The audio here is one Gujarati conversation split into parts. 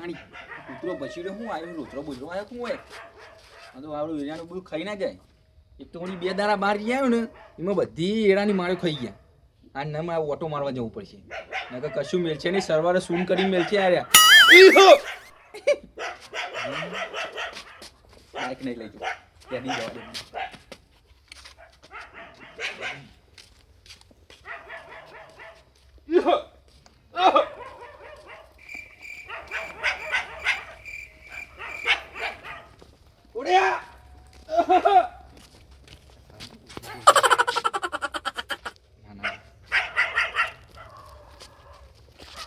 તાણી કૂતરો બચી રહ્યો હું આવ્યો રોતરો બોજરો આવ્યો શું હોય તો આવડું એરિયાનું બધું ખાઈ ના જાય. એક તો હું બે દાણા બહાર ગયા આવ્યો ને એમાં બધી એડાની માળો ખાઈ ગયા. આ ન મારે ઓટો મારવા જવું પડશે. નકર કશું મેલ છે નહીં સરવારે સૂન કરી છે આર્યા. બાઇક નહીં લઈ ત્યાં નહીં જવા દે. ના, ના.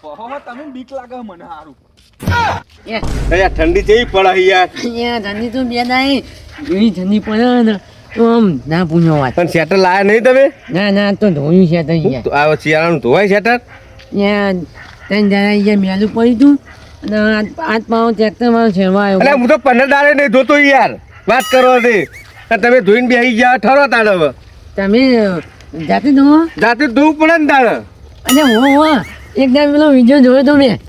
ઓહો, તમે બીક લાગે મને સારું એ અરે આ ઠંડી જેવી પડે યાર અહીંયા ઠંડી તો બે દાઈ એવી ઠંડી પડે ને તો આમ ના પૂછો વાત પણ શેટર લાયા નહીં તમે ના ના તો ધોયું છે તો અહીંયા તો આ શિયાળાનું ધોવાય શેટર ત્યાં ત્રણ દાડા અહીંયા મેલું પડ્યું હતું આજ આજ પાવ ટ્રેક્ટરમાં છેડવા આવ્યો. હું તો પંદર દાડે નહીં ધોતો યાર. વાત કરો તે તમે ધોઈને બેસી ગયા ઠરો હવે. તમે જાતે ધોવો જાતે ધોવું પડે ને તાણ. અને હો હો એકદમ પેલો વીડિયો જોયો તો મેં.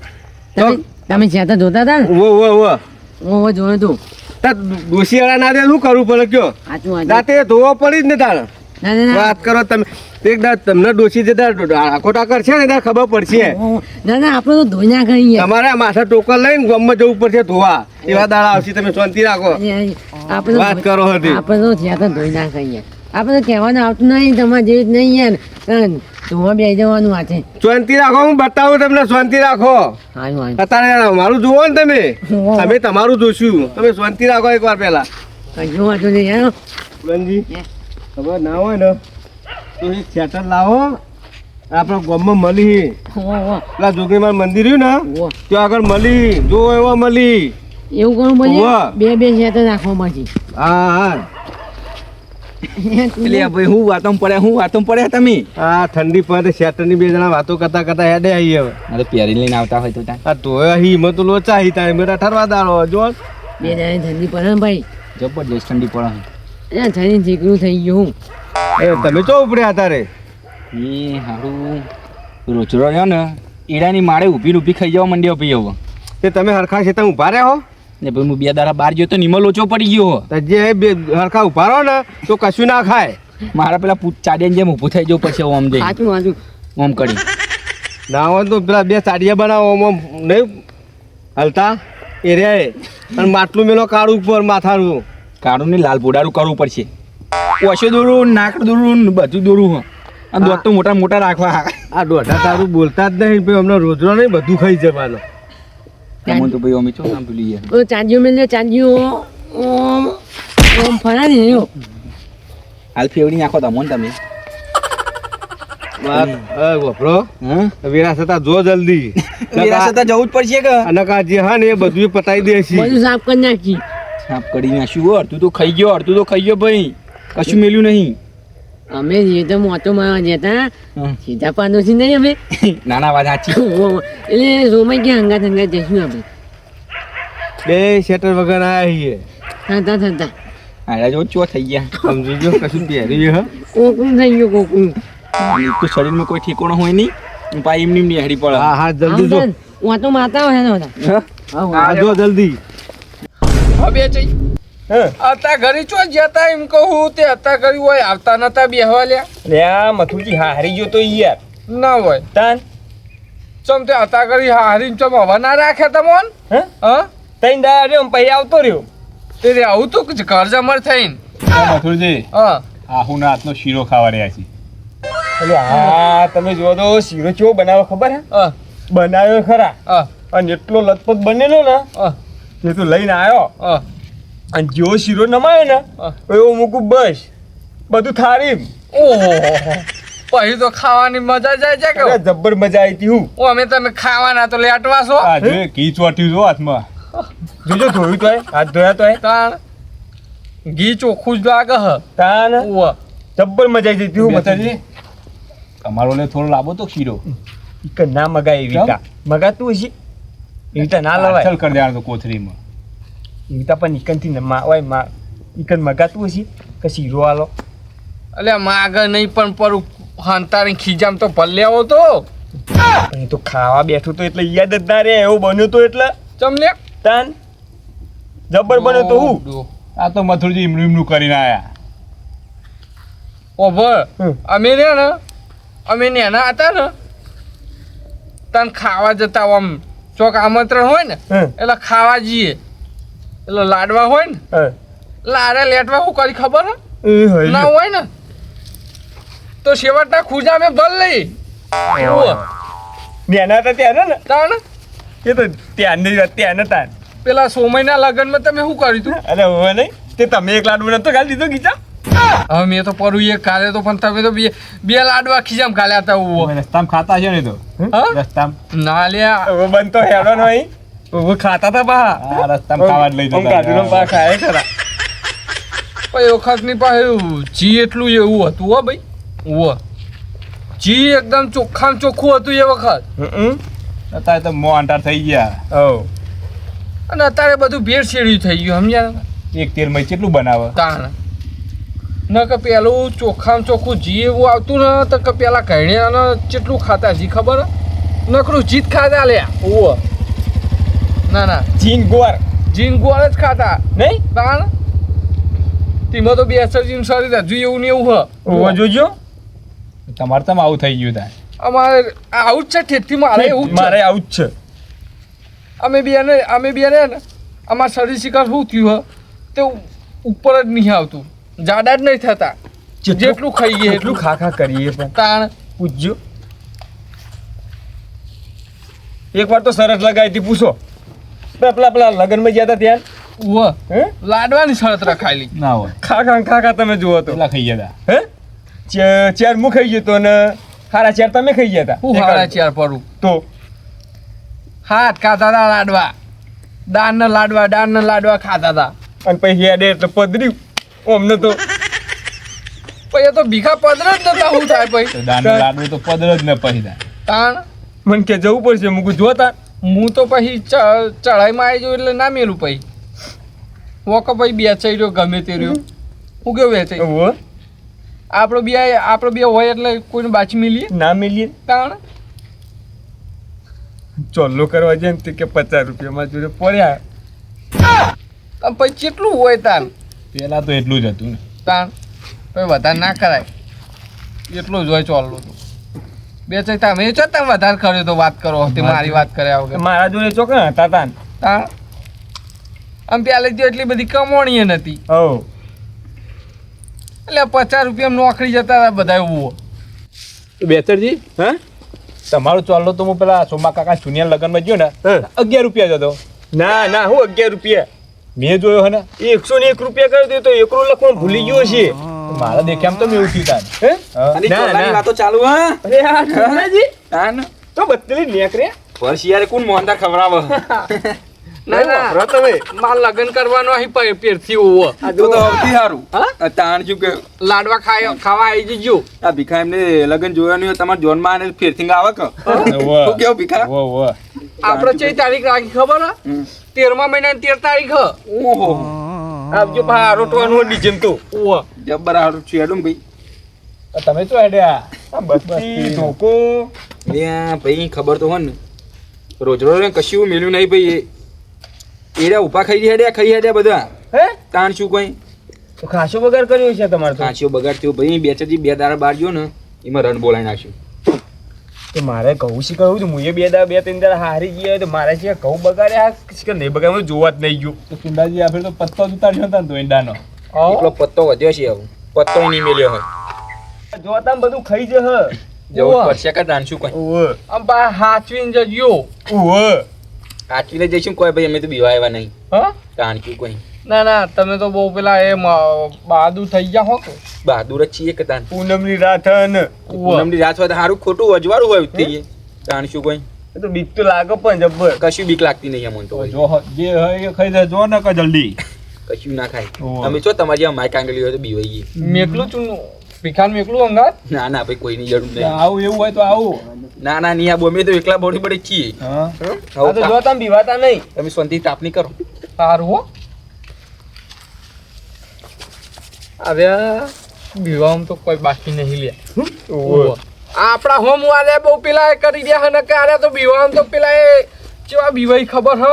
તમે જ્યાં ધોતા હતા ને? વો વો વો હો હો જોયો તું. ડોશિયાળા ના દે શું કરવું પડે કયો? સાચું જાતે ધોવો પડી જ ને તાણ. વાત કરો તમે. એક દાડ તમને ડોશી જતા આખો ટાકર છે ને ખબર પડશે. ના ના આપણે તો ધોઈ નાખે અહીંયા. તમારે માથા ટોકર લઈને ગામમાં જવું પડશે ધોવા. એવા દાડા આવશે તમે શાંતિ રાખો. આપણે વાત કરો હતી. આપણે તો જ્યાં તો ધોઈ નાખે અહીંયા. આપણે તો કહેવાનું આવતું નહીં તમારે જેવી નહીં યાર ધોવા બે જવાનું આ છે. શાંતિ રાખો હું બતાવું તમને શાંતિ રાખો. અત્યારે મારું જુઓ ને તમે. અમે તમારું જોશું. તમે શાંતિ રાખો એકવાર પહેલા. કશો વાંધો નહીં યાર બનજી હે? ખબર ના હોય ને તો એક થિયેટર લાવો આપણા ગામમાં મળી હો હો પેલા જોગીમાર મંદિર રહ્યું ને હો ત્યાં આગળ મળી જો એવા મળી એવું કરું મળી. બે બે છે તો નાખવા પછી હા હા. એટલે ભાઈ હું વાતો પડ્યા હું વાતો પડ્યા તમે? આ ઠંડી પડે શેટરની બે જણા વાતો કરતા કરતા હેડે આવી હવે. આ પહેરી લઈને આવતા હોય તો ત્યાં. તો લોચા હી તારે મેરા ઠરવા દાડો જો. બે દાડે ઠંડી પડે ને ભાઈ. જબરજસ્ત ઠંડી પડે. અહીંયા જઈને જીગરું થઈ ગયું. એ તમે ચો ઉપડ્યા તારે એ હારું. રોચરો રહ્યો ને ઈડાની માળે ઊભી ઊભી ખાઈ જવા માંડ્યો ભાઈ હવે. તે તમે હરખા છે તમે ઊભા રહ્યા હો? ને ભાઈ હું બે દાડા બહાર ગયો તો નિમલ લોચો પડી ગયો હો. તો જે બે હરખા ઊભા રહો ને તો કશું ના ખાય. મારા પેલા ચાડીને જેમ ઊભું થઈ જવું પછી ઓમ જઈ સાચું સાચું. ઓમ કરી. ના હોય તો પેલા બે ચાડિયા બનાવો આમ આમ નહીં. હલતા? એ રે. અને માટલું મેલો કાળું ઉપર માથાનું. કાળું ને લાલ પોડારું કરવું પડશે. ઓછું દોરું નાકડ દોરું ને બધું દોરું હો. આ દોઢ તો મોટા મોટા રાખવા. આ દોઢા તારું બોલતા જ નહીં ભાઈ અમને રોજનો નહીં બધું ખાઈ જવાનું. તમને તો ભાઈ અમે ચો નામ ભૂલી ગયા ઓ ચાંદીઓ મેં ચાંદીઓ. ઓમ ઓમ ફરા ને યો હાલ ફેવડી નાખો તમોન તમે. વાત એ વપરો હા? વિરાસતા જો જલ્દી. વિરાસતા જવું જ પડશે કે? અને કાજી હા ને એ બધું પતાઈ દે છે બધું સાફ કરી નાખી. સાફ કરી નાખ્યું અડધું તો ખાઈ ગયો અડધું તો ખાઈ ગયો ભાઈ. કશું મેલ્યું નહીં. અમે જે તો મોટો મારવા જતા. સીધા પાડોશી નહીં અમે. નાના વાત સાચી. એટલે રોમાઈ ગયા હંગાત હંગાત જઈશું આપણે. બે શેટર વગર આયા છીએ. થતા થતા આયા જો ચો થઈ ગયા. સમજી ગયો કશું પહેરી હા. કોકું થઈ ગયું કોકું તો શરીરમાં કોઈ ઠેકોણો હોય નહીં? પાઈ એમની એમની હેડી પડે. હા હા જલ્દી જો. હું તો માતા હોય ને હા? હા જો જલ્દી. હવે જઈ. અત્યારે ઘરે ચો જતા એમ કહું તે અત્યારે ઘરે હોય આવતા નતા બેહવા લ્યા. લ્યા મથુજી હારી ગયો તો યાર. ના હોય. તાન? ચમ તે અત્યારે ઘરે હારીને ચમ હવા ના રાખે તમોન? હે? હા? તઈ દા પછી આવતો રહ્યો. તે રે આવું તો કે ઘર જમર થઈને. મથુરજી હા. આહુના હાથનો શીરો ખાવા રહ્યા છે એટલે હા તમે જો તો શીરો કેવો બનાવો ખબર હે? હા. બનાવ્યો ખરા. હા. અને એટલો લથપથ બનેલો ને હા. તે તો લઈને આવ્યો અને જેવો શીરો નમાયો ને. એવો મૂકું બસ. બધું થારી ઓહો. પછી તો ખાવાની મજા જાય છે કે જબ્બર મજા આવી હતી હું. ઓ અમે તમે ખાવાના તો લેટવા છો? આ જો ઘી ચોટ્યું છો હાથમાં. જોજો ધોયું તો હાથ ધોયા તો તાણ. ઘી ચોખ્ખું જ લાગે હ. તાણ. જબ્બર મજા આવી જતી હું મથુજી તમારો લે થોડો લાવો તો શીરો કે ના મગાય એવી રીતા મગાતું હશે? રીતા ના લવાય પાછળ કરી દેવાનું કોથળીમાં ઈતા પણ ઇકનથી ન મા ઇકન મગાતું હશે કે શીરો આલો એટલે માગ નહીં પણ પર હંતારી ખીજામ તો ભલે આવો તો એ તો ખાવા બેઠું તો એટલે યાદ જ ના રે એવું બન્યું તો એટલે ચમને તાન જબર બન્યો તો હું આ તો મથુરજી ઇમનું ઇમનું કરીને આયા ઓભર. અમે રહ્યા ને અમે નેના હતા ને તને ખાવા જતા આમ ચોક આમંત્રણ હોય ને એટલે ખાવા જઈએ. એટલે લાડવા હોય ને. લાડે લેટવા હું કરી ખબર ના હોય ને તો શેવટના ખુજા મેં બલ લઈ. નેના હતા ત્યાં ને. તાણ? એ તો ત્યાંની વાત ત્યાં તાણ પેલા સોમયના લગ્નમાં તમે શું કર્યું તું અરે હવે નહીં. તે તમે એક લાડુ નતો ખાલી દીધો ગીતા? હવે મેં તો પડું એક કાલે તો પણ તમે તો બે બે લાડવા ખીજામ કાલે હતા ઓવો રસ્તામાં ખાતા છે ને તો? હા? રસ્તામાં? ના લ્યા હવે બંધ તો હેડો નહીં હવે ખાતા હતા બા. રસ્તામાં ખાવા લઈ જતા પા ખાય ખરા. ભાઈ એ વખતની પાસે જી એટલું એવું હતું હો ભાઈ. ઓ જી એકદમ ચોખ્ખામ ચોખ્ખું હતું એ વખત. અત્યારે તો મો અંટાર થઈ ગયા. ઓ અને અત્યારે બધું ભેળ ભેળસેળ્યું થઈ ગયું સમજ્યા એક તેલમાં કેટલું બનાવે? તાણ. ન કે પેલું ચોખ્ખામ ચોખ્ખું જી એવું આવતું ને તો કે પેલા કહેણ્યાને કેટલું ખાતા જી ખબર? નકરું જીત ખાતા લે. ઓ ના ના. જીન ગોર. જીન ગોર જ ખાતા. નહીં? તાણ? તેમાં તો બે જીન શરીર હજુ એવું ને એવું હ. ઓવા જોજો. તમારે તમે આવું થઈ ગયું થાય અમારે આવું જ છે ઠેઠથી મારે એવું મારે આવું જ છે. અમે બે ને અમે બે ને અમારા શરીર શિકાર શું થયું હ? તે ઉપર જ નહીં આવતું. જાડા જ નહીં થતા. જેટલું ખાઈએ એટલું. એટલું ખા ખા કરીએ પણ. તાણ. પૂછજો એક વાર તો સરસ લગાવી હતી પૂછો. પેલા પેલા લગ્નમાં ગયા હતા ત્યાં? ઉવ લાડવાની શરત રખાયેલી. ના હોય. ખા ખા ખા ખા તમે જુઓ તો. એટલા ખાઈ ગયા હે? ચે- ચેર હું ખાઈ ગયો તો ને હારા ચેર તમે ખાઈ ગયા હતા હું હારા ચેર પડું તો? હાથ ખાતા હતા લાડવા. દાન ના લાડવા દાન ના લાડવા ખાતા હતા અને પછી હેડે એટલે પધર્યું. અમને તો પછી એ તો ભીખા પદર જ નતા શું થાય પછી. દાન લાડવું તો પદર જ ન પછી થાય. તાણ. મને કે જવું પડશે. મૂકું જોતા હું તો પછી ચઢાઈમાં આવી જાઉં એટલે ના મેલું પછી. વોકો પછી બેચાઈ રહ્યો ગમે તે રહ્યો. હું કેવું ઓહો આપણો બે આપણો બે હોય એટલે કોઈને બાછી મિલીએ? ના મિલીએ? તાણ. ચોલ્લો કરવા જાય ને તે કે પચાસ રૂપિયામાં જોડે પડ્યા. પછી કેટલું હોય તાન પેલા તો એટલું જ હતું ને. તાણ પછી વધારે ના કરાય. એટલું જ હોય ચોલનું તો. બે ચાર તમે ચો તમે વધારે કર્યો તો વાત કરો તે મારી વાત કર્યા વગર. મારા જોડે ચોકના હતા તાન તાણ આમ પેલે જે એટલી બધી કમોણી નથી હો એટલે પચાસ રૂપિયા નોકરી જતા હતા બધા એવું બેચરજી હા? તમારો ચોલ્લો તો હું પેલા સોમા કાકા સુનિયા લગ્નમાં ગયો ને અગિયાર રૂપિયા જતો ના ના હું અગિયાર રૂપિયા. મેં જોયો હે ને એકસો ને એક રૂપિયા કર્યો દે તો એકરો લખવા ભૂલી ગયો છે. મારા દેખ્યામ તો મેં ઉઠી તાન. વાતો ચાલુ હા? અરે આ તાન તો બત્તલી નેકરે વર્ષ યાર કોણ મોંદા ખવડાવે? ના ના. તમે માર લગ્ન કરવાનો અહીં પે- પેરથી ઓવો તો તો સૌથી સારું આ તાણ શું કે? લાડવા ખાય ખાવા આવી જજો. આ ભીખા એમને લગન જોયા નહીં તમાર જોનમાં આને ફેરથી આવે કે? કેવો ભીખા. આપણે ચઈ તારીખ રાખી ખબર હે. તેરમા મહિનાની તેર તારીખ હ. ઓહો. આપજો પા રોટવાનું ડીજેમ તો. ઓહ જબર હારું છે હેડું ભાઈ. આ તમે શું હેડ્યા? આ બત્તી ધોકો. ત્યાં ભાઈ ખબર તો હોય ને. રોજ રોજ કશું મેલ્યું નહીં ભાઈ એડા ઊભા ખાઈ હેડ્યા ખાઈ હેડ્યા બધા. હે? તાણ શું કોઈ? તો ખાસો બગાડ કર્યો છે તમારે ખાસો બગાડ થયો ભાઈ બે ચાર બે દાડા બાર ગયો ને એમાં રન બોલાઈ નાખ્યું. તો મારે ઘઉં શી કહ્યું હતું મુએ બે દા બે ત્રણ દાડા હારી ગયા તો મારે છે ઘઉં બગાડ્યા કે નહીં બગાડ્યા? જોવા જ નહીં ગયું. તો કુંડાજી આપણે તો પત્તો જ ઉતાર્યો હતા ને તો ઈંડાનો? એટલો પત્તો વધ્યો છે આવું. પત્તો નહીં મેલ્યો હોય. જોતા બધું ખાઈ જશે જવું જ પડશે કે તાણ શું કઈ? આમ બા હાચવીને જજો. ઓવે કાચવીને જઈશું કોઈ ભાઈ અમે તો બીવા આવ્યા નહીં. હા? તાણ કોઈ. ના ના તમે તો બહુ પેલા એ બહાદુર થઈ ગયા હો કે? બહાદુર જ છીએ કે તાન? પૂનમની રાત ને? પૂનમની રાત હોય તો સારું ખોટું અજવાળું હોય તે કાણશું કોઈ. તો બીક તો લાગે પણ જબ્બર. કશું બીક લાગતી નહીં અમને તો જો જે હોય એ ખાઈ દે જો ને કે જલ્દી. કશું ના ખાય. અમે છો તમારી જેવા માય આંગળી હોય તો બીવાઈ ગઈ મેકલું ચૂન. ભીખાન મેકલું અંગાત? ના ના ભાઈ કોઈની જરૂર નહીં. આવું એવું હોય તો આવું. ના ના નહીં આ બોમે તો એકલા બોડી પડી છીએ હા. આ તો જો તમે બીવાતા નહીં. તમે શાંતિ તાપની કરો. સારું હો. હવે વિવાહમાં તો કોઈ બાકી નહીં લે. આપણા હોમ વાળા બહુ પેલા કરી રહ્યા હને કે આરે તો વિવાહમાં તો પેલા એ કેવા બીવાઈ ખબર હ?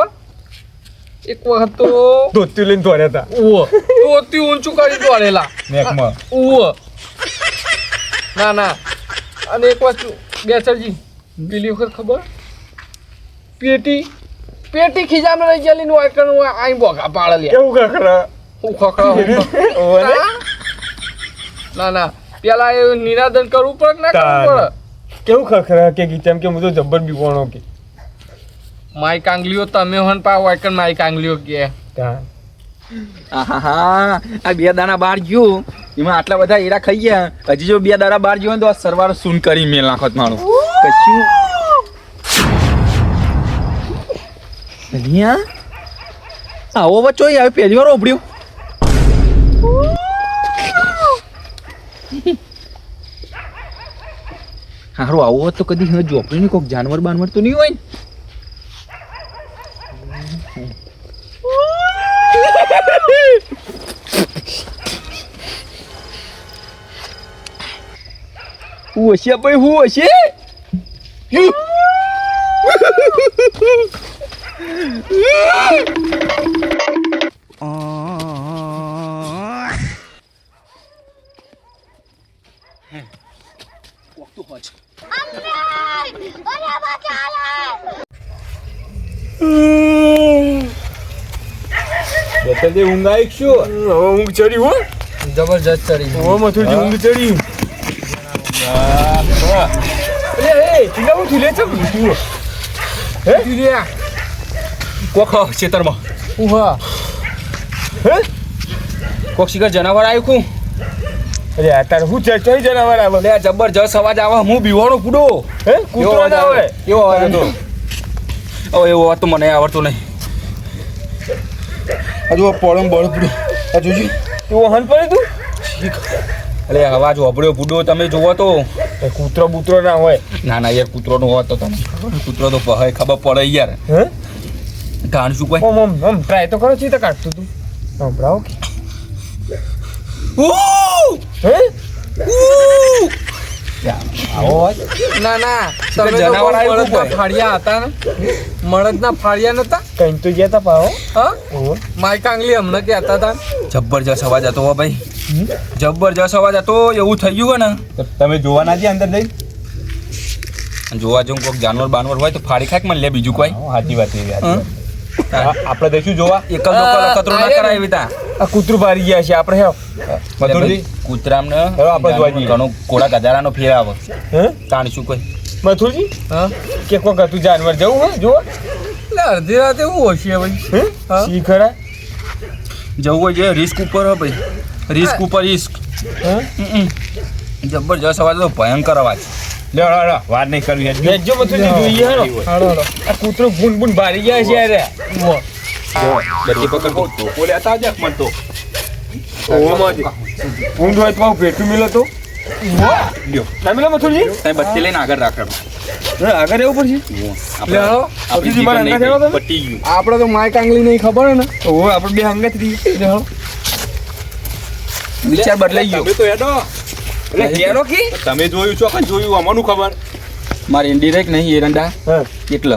એક વખત તો ધોતી લઈને ધોર્યા હતા ઓ ટોતી ઊંચું કરી દોડેલા. મેકમાં ઉવો ના ના. અને એક વસ્તુ બેસરજી પેલી વખત ખબર? પેટી પેટી ખીજામાં રહી ગયેલી નું આઈકન આઈ બોગા પાડે કેવું ખખરા? હું ખખડા હું? ના ના. પેલા એ નિરાદન કરવું પડે કે ના કરવું પડે? કેવું ખખરા કે ગીચમ કે હું તો જબ્બર બીવાનો કે. માય કાંગલીઓ તમે હન પા વાયકન માઈ કાંગલીઓ કે. તા. આહાહા, આ બે દાણા બાર ગયું. એમાં આટલા બધા એરા ખાઈ ગયા. હજી જો બે દાણા બાર ગયો તો આ સરવાર સૂન કરી મેલ નાખત મારું. કશું. અહીંયા આવો બચ્ચો આવે પહેલી વાર ઓપડ્યું હારું આવું તો કદી નહીં કોઈક જાનવર બાનવર તો નહીં હોય ને? હું હશે ભાઈ હું હશે બેટરજી ઊંઘ આવી શું? હવે ઊંઘ ચડી હો. જબરજસ્ત ચડી. હવે મથુરજી ઊંઘ ચડી. છે તું લે ખેતરમાં. ઉહા. હે? કોક શિખર જનાવર આવ્યું અરે આ તારે હું ચડ ચડી જનાવર આવે લે જબરજસ્ત અવાજ આવે હું બીવાનો પૂડો હે? કૂતરો ના આવે? એવો અવાજ હતો ઓ એવો અવાજ તો મને આવડતો નહીં. હજુ આ પોળમ બળ પૂડો જોજી. તું હન પડે તું? અરે અવાજ વાપર્યો પૂડો તમે જોવો તો. એ કૂતરો બૂતરો ના હોય. ના ના યાર કૂતરોનો હોય તો તમે કૂતરો તો પહાય ખબર પડે યાર. હે? ગાણ શું કોઈ? ઓમ ઓમ ઓમ ટ્રાય તો કરો ચીતા કાઢતું તું. સંભળાવો કે હે? અવાજ ના ના. તમે જનાવર આવ્યું કોઈ? ફાળિયા હતા ને? મળદના ફાળિયા નતા? કઈ તો ગયા તા પાવો હા ઓહો માઈ હમણાં કહેતા હતા. જબરજસ્ત અવાજ હતો હો ભાઈ. જબરજસ્ત અવાજ હતો એવું થઈ ગયું ને? તમે જોવા ના અંદર જઈ? જોવા જો કોઈક જાનવર બાનવર હોય તો ફાડી ખાક મને લે બીજું કોઈ? સાચી વાત? આપણે દઈશું જોવા? એક કતરો ના કરાય એવી તા. આ કૂતરું ભારી ગયા છે આપણે હેવ. મથુરજી કૂતરામને. ઘણો કોળા ગધારાનો ફેર આવે હે? તાણ શું કોઈ. મથુરજી? હા? કે કોક હતું જાનવર જવું હોય જો અડધી રાતે એવું હશે ભાઈ. સી ખરા જવું હોય છે રિસ્ક ઉપર હો ભાઈ. રિસ્ક ઉપર રિસ્ક હે? જબરજસ્ત અવાજ તો ભયંકર અવાજ. લે હળો, વાર નહીં કરવી. લેજો મથુરજી જોઈએ આ કૂતરો ભૂન ભૂન ભારી ગયા છે યાર. બધી પકડ. ધોકો લેતા આવજે મન તો. તો ભેટું મિલે તો. મથુરજી? તમે લઈને આગળ રાખો. આગળ એવું પડશે? આપણે તો માઈ કાંગલી નહીં ખબર ને. ઓહો આપણે બે હંગાત રહી. વિચાર બદલાઈ ગયો. તમે તો હેડો. એટલે ઘેરો કી? તમે જોયું છો કે જોયું અમારું ખબર. મારે ઇન્ડિરેક્ટ નહીં એરંડા કેટલો એટલે.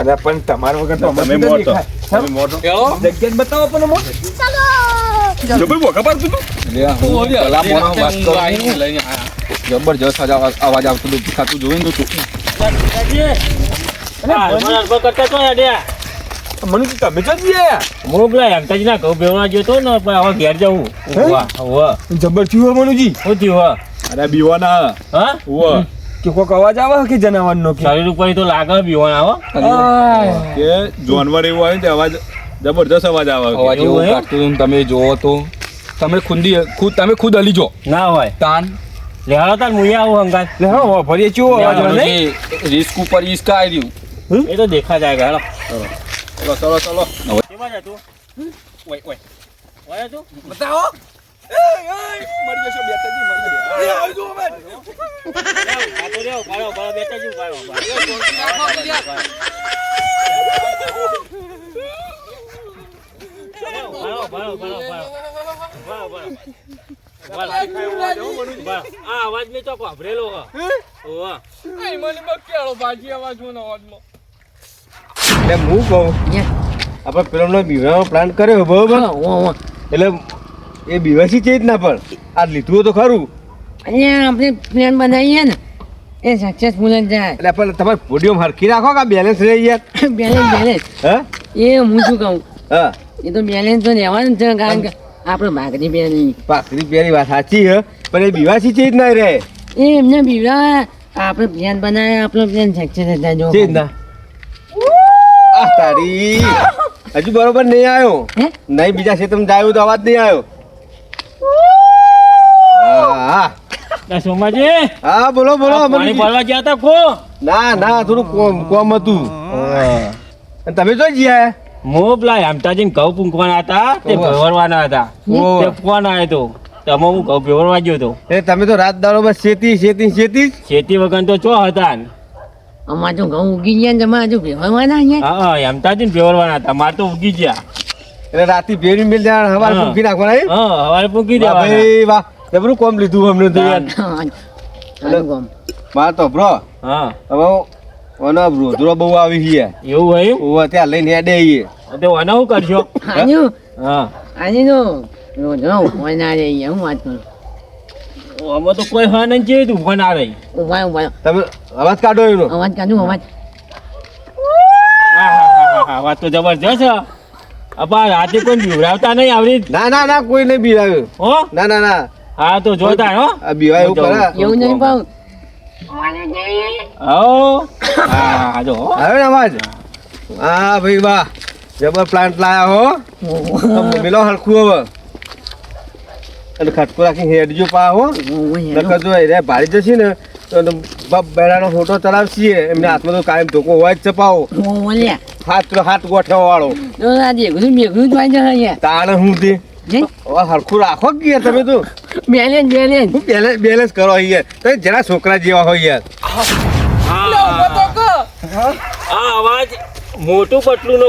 અરે પણ તમારા વગર તો તમે મોટો. તમે મોટો. જગ્યા બતાવો પણ અમો. જબરજસ્ત અવાજ આવતો હતો ખાતું જોયું ને તું મને તમે તો જ ગયા. હું ઘઉં ભેવવા ગયો તો ને પણ હવે ઘેર જવું વાહ વાહ જબર થયું હે મનુજી? શું થયું અરે બીવાના. હા? ઉવ્વ. કે કોક અવાજ આવે કે જનાવરનો કે? શરીર ઉપર તો લાગે બીવાના આવે કે જાનવર એવું આવે ને અવાજ જબરદસ્ત અવાજ આવે અવાજ એવું એવું કાઢતું તમે જોવો તો. તમે ખુદી ખુદ તમે ખુદ હલી જો ના હોય. તાન. લેહાડો તાન મુયા આવું હંગાત. લે હા વાપરીએ ચેવો અવાજ નહીં? રિસ્ક ઉપર ઈસ્ક આવી રહ્યું. એ તો દેખા જાય હેડો ચલો ચલો ચલો. કેમાં તું? ઓય ઓય. ઓય તું? બતાવો. મરી જશો બેટાજી મરી જશો. આ તો રેવ પાડો પાડો બેટા જ પાડો પાડો પાડો પાડો પાડો આ અવાજ મેં તો વાપરેલો હે ઓવા આઈ એટલે હું કહું આપણે પેલો બીવાનો પ્લાન કર્યો બરોબર? ઓ, ઓ. એટલે એ બીવાસી છે જ ના પણ આ લીધું તો ખરું. અહીંયા આપણે પ્લાન બનાવીએ ને એ સક્સેસફુલ જ જાય. એટલે પણ તમારે પોડિયમ હરખી રાખો કે બેલેન્સ રહી યાર બેલેન્સ બેલેન્સ હા? એ હું શું કહું? હા. એ તો બેલેન્સ તો લેવાનું જ છે કારણ કે આપણે ભાગરી પહેરી પાકડી પેરી વાત સાચી હે પણ એ બીવાસી છે જ ના રે. એ એમને બીવા આપણે પ્લાન બનાવે આપણો પ્લાન સક્સેસ જ જો છે જ ના. આ તારી. હજુ બરોબર નહીં આવ્યો? નહીં બીજા ક્ષેત્રમાં જાય તો અવાજ નહીં આવ્યો. હા. સોમાજી. હા બોલો બોલો પાણી. ગયા તા કો ના ના થોડું કોમ કોમ હતું. તમે જો જ્યાં હું પેલા હેમતાજીને ઘઉં પૂંખવાના હતા તે ભરવાના હતા. તે ફોન આવ્યો તો તમે હું ઘઉં ભેવરવા ગયો તો એ તમે તો રાત દાડો બસ શેતી શેતી શેતી શેતી વગર તો ચો હતા ને અમાર તો ઘઉં ઉગી ગયા ને તમારે હજુ ભેવરવાના અહીંયા હા હેમતાજી ને ભેવરવાના હતા મારે તો ઉગી ગયા એટલે રાતે ભેરી મિલ જાય હવારે પૂંખી મૂકી નાખવાના? હા હવારે પૂંખી વાહ ભાઈ વાહ જબરું કોમ લીધું અમને તો યાર સારું તો બ્રો હા હવે ઓનો રોધરો બહુ આવી છે એવું હોય ઓ ત્યાં લઈને હેડે આવીએ તો આને શું કરશો આજુ હા. આની તો રોજનો હોય ના રે હું વાત કરું? આમાં તો કોઈ હા નહીં જેવી તું ફોન આવે ઊભા ઊભા. તમે અવાજ કાઢો એનો. અવાજ કાઢું અવાજ. હા હા હા હા વાત તો જબરજસ્ત છે. અપા રાતે કોઈ બીવડાવતા નહીં આવડી ના ના ના કોઈ નહીં બીવાયું હો? ના ના ના. હા તો જોતા હો આ બીવાય એવું કરે એવું નહીં પાઉં હો હા જો હો. અવાજ હા ભાઈ વાહ જબર પ્લાન્ટ લાયા હો મિલો હરખું હવે અને ખટકો રાખી હેડજો પા હો નકર જો એ ભારી જશે ને તો બાપ બેડાનો ફોટો ચડાવશીએ એમને હાથમાં તો કાયમ ધોકો હોય જ ચપાવો હાથ હાથ ગોઠવા વાળો બેગું જ વાંચે તાણે હું તે જઈ હવે હરખું રાખો કે યાર તમે તો? બેલેન્સ બેલેન્સ હું બેલેન્સ બેલેન્સ કરો યાર તમે જરા છોકરા જેવા હોય યાર. આ અવાજ મોટું પટલું નો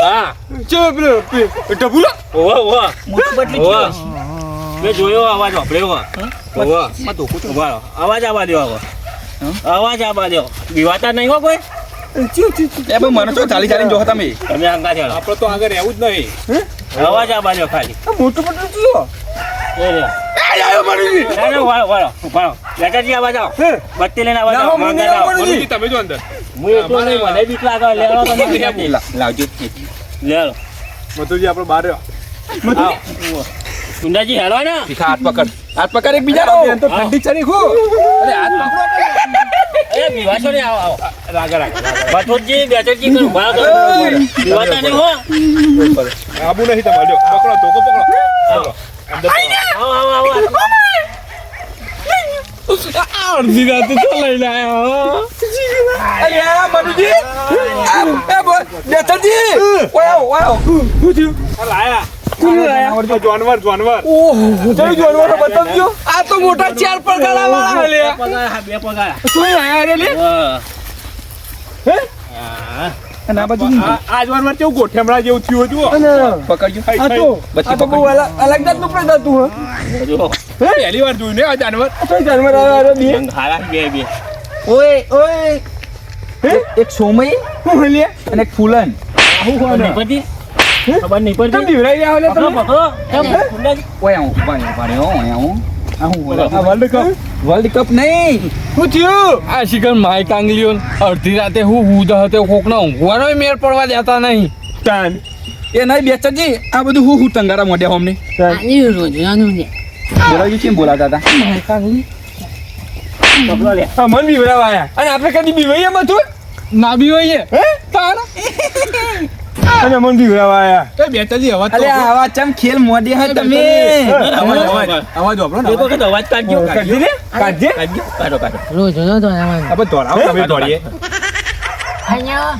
હા. ચો પેલો ડબુલો ઓવા ઓવા મોટું પટલું ઓવા મેં જોયો અવાજ વાપર્યો ઓવા ઓવા. અવાજ આવા દેવા આવા અવાજ આવા દો વિવાતા નહીં હો કોઈ? એ ભાઈ મને તો ચાલી ચાલીને જો તમે. તમે હંગા ચાલો આપણે તો આગળ રહેવું જ નહીં. અવાજ આ દો ખાલી. મોટું મોટું શું? એ રે. ના, ના. બત્તી લઈને આવા. જાઓ. માંગા જાઓ. મનુજી, તમે જો અંદર. હું એકલો નહીં, મને બીક લાગે. લેવો તમે. લાવજો. લેલો. મધુજી આપણે હેલો ને. હાથ પકડ. હાથ પકડ એક બીજા બેન તો ઠંડી ચડી ખો. અરે હાથ પકડો એ બીવાશો ને આવો આવો. રાગા રાગા. બથોજી બેચરજી કરું ઊભા બીવાતા નહીં હો. આબુ નહીં તમારે. લ્યો. પકડો ધોકો પકડો. પકડો. અંદર. આવો આવો આવો અડધી રાતે તો લઈને આવ્યા અરે આ મનુજી એ બોલ બેઠાજી વાવ વાવ આ લાયા જાનવર જાનવર જઈ જોડવાનો બતાવજો. આ તો મોટા ચાર પગાડા વાળા બે પગાર બે પગાર. તું આયા રે લે? વાહ. અને આ બાજુ આ આ જાનવર કેવું ગોઠેમડા જેવું થયું હતું પકડજો. આ તો બચ્ચી પકડજો અલગ જાતનું પડે તું જો. પહેલી વાર જોયું ને આ જાનવર? તો જાનવર આવે બે. રંગ હારા બે બે. ઓય ઓય. એક સોમઈ હું લે? અને એક ફૂલન. ખબર નહીં પતિ ખબર નહીં પડતી બીવરાઈ રહ્યા લે પકડો, પકડો. ઓય હું પાણી પાણી હો ઓય હું આ વર્લ્ડ કપ વર્લ્ડ કપ નહીં. શું થયું? આ શિખર માય કાંગલીઓ અડધી રાતે હું હું હતો કોકનો ઊંઘવાનો મેળ પડવા દેતા નહીં. તાન. એ નહીં બેચરજી આ બધું હું હું તંગારા મોઢ્યા આજે રોજવાનું કેમ બોલાતા હતા? પકડો લે. આ મન બીવરાવાયા અને આપણે કદી બીવાઈએ બધું? ના બીવાઈએ. હોય હે? તાન. અને મન બીવરાવાયા એ બેતાજી અવાજ અલે આવા ચમ ખેલ મોડી હે તમે અવાજ અવાજ. અવાજ. વાપરો ને એક વખત અવાજ કાઢજો કાઢી કાઢજે. કાઢો કાઢો. તો દોડાવો તમે દોડીએ. હાયો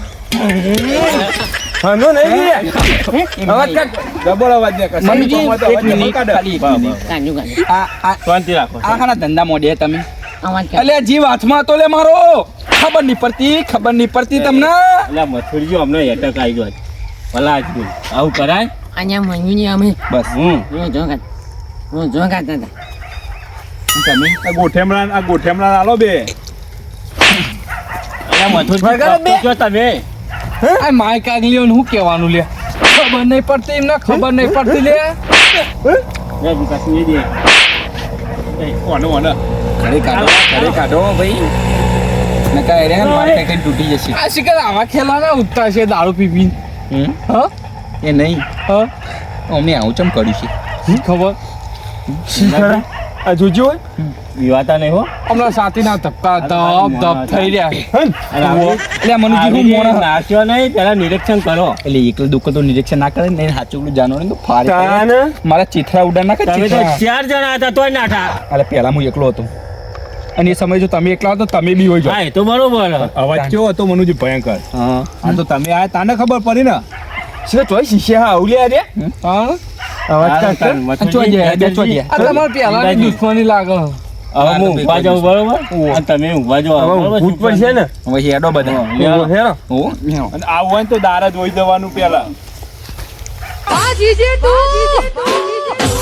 હાનો નહીં અવાજ કાઢ. ડબલ અવાજ ને કશા મમ્મીજી એક મિનિટ. ખાલી કાઢું કાઢું આ આ શાંતિ રાખો. આ ખાના ધંધા મોઢે તમે. અવાજ કાઢ. અલે જીવ હાથમાં તો લે મારો. ખબર નહીં પડતી ખબર નહીં પડતી તમને. એટલે મથુરજી અમને એટક આવી ગયો ભલા જ બોલ આવું કરાય? અહીંયા મયુની અમે બસ. હમ. હું કાઢ રોજો કાઢતા હતા તમે? આ ગોઠેમડા આ ગોઠેમડા આલો બે. મથુરજી વગાડો બે. જો તમે? આ માય કાગલીઓ શું કહેવાનું લે? ખબર નહીં પડતી એમને ખબર નહીં પડતી લે. લે વિકાસ ને દે. ઓને ઓને. ઘરે કાઢો ઘરે કાઢો ભાઈ. નકા એ. રહ્યા માર કઈ તૂટી જશે. આ શિકાર આવા ખેલાના છે દારૂ પી પી હમ? હા? એ નહીં. હા? અમે આવું ચમ કર્યું છે? શી ખબર? આ જોજો વિવાતા નહીં હો. હમણાં સાથીના ધપ ધપ થઈ રહ્યા એટલે મનુજી હું મોણા. નાચ્યો નહીં પેલા નિરીક્ષણ કરો. એટલે એકલો દુઃખ તો નિરીક્ષણ ના કરે ને સાચું તો ફારે મારા ચિથરા ઉડા ના કરે તમે તો ચાર જણા હતા તોય નાઠા એટલે પહેલા હું એકલો હતો. અને એ સમય જો તમે એકલા તો તમે બી હોય જાય તો બરોબર. અવાજ કેવો હતો મનુજી? ભયંકર. હા. તો તમે આ તાને ખબર પડી ને? શું ચોઈ શીશે હા ઉલ્યા રે હા? અવાજ કાઢ ચોઈ જાય, બે ચોઈ જાય. આ તમાર પેલા દુશ્મની લાગે. હવે હું ઊંઘવા જાઉં બરોબર? તમે ઊંઘવા જાઓ ને? હવે હેડો બધા. લ્યો. અને આવું હોય ને તો દારા જોઈ દેવાનું પેલા આ જીજે તું.